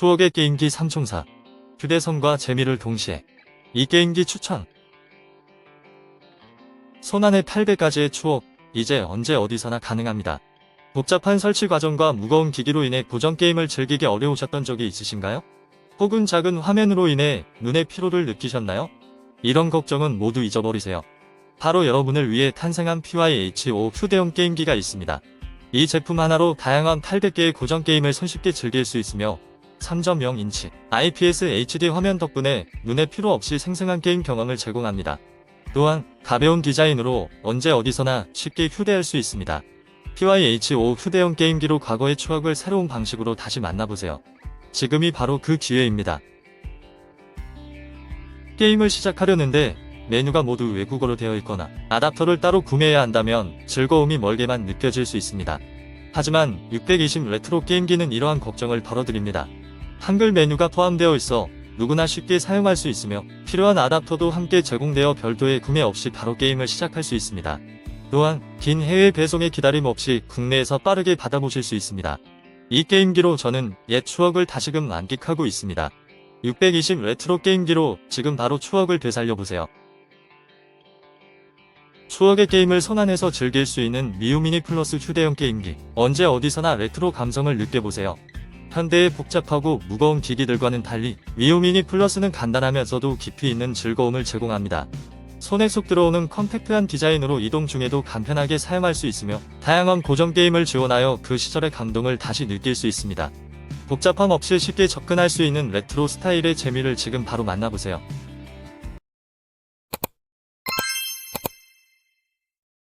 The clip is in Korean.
추억의 게임기 3총사. 휴대성과 재미를 동시에. 이 게임기 추천. 손안에 800가지의 추억, 이제 언제 어디서나 가능합니다. 복잡한 설치 과정과 무거운 기기로 인해 고전 게임을 즐기기 어려우셨던 적이 있으신가요? 혹은 작은 화면으로 인해 눈의 피로를 느끼셨나요? 이런 걱정은 모두 잊어버리세요. 바로 여러분을 위해 탄생한 PYH5 휴대용 게임기가 있습니다. 이 제품 하나로 다양한 800개의 고전 게임을 손쉽게 즐길 수 있으며 3.0인치 IPS HD 화면 덕분에 눈의 피로 없이 생생한 게임 경험을 제공합니다. 또한 가벼운 디자인으로 언제 어디서나 쉽게 휴대할 수 있습니다. PYH5 휴대용 게임기로 과거의 추억을 새로운 방식으로 다시 만나보세요. 지금이 바로 그 기회입니다. 게임을 시작하려는데 메뉴가 모두 외국어로 되어 있거나 아답터를 따로 구매해야 한다면 즐거움이 멀게만 느껴질 수 있습니다. 하지만 620 레트로 게임기는 이러한 걱정을 덜어드립니다. 한글 메뉴가 포함되어 있어 누구나 쉽게 사용할 수 있으며 필요한 아답터도 함께 제공되어 별도의 구매 없이 바로 게임을 시작할 수 있습니다. 또한 긴 해외 배송의 기다림 없이 국내에서 빠르게 받아보실 수 있습니다. 이 게임기로 저는 옛 추억을 다시금 만끽하고 있습니다. 620 레트로 게임기로 지금 바로 추억을 되살려보세요. 추억의 게임을 손안에서 즐길 수 있는 미우미니 플러스 휴대용 게임기. 언제 어디서나 레트로 감성을 느껴보세요. 현대의 복잡하고 무거운 기기들과는 달리 미우미니 플러스는 간단하면서도 깊이 있는 즐거움을 제공합니다. 손에 쏙 들어오는 컴팩트한 디자인으로 이동 중에도 간편하게 사용할 수 있으며 다양한 고전 게임을 지원하여 그 시절의 감동을 다시 느낄 수 있습니다. 복잡함 없이 쉽게 접근할 수 있는 레트로 스타일의 재미를 지금 바로 만나보세요.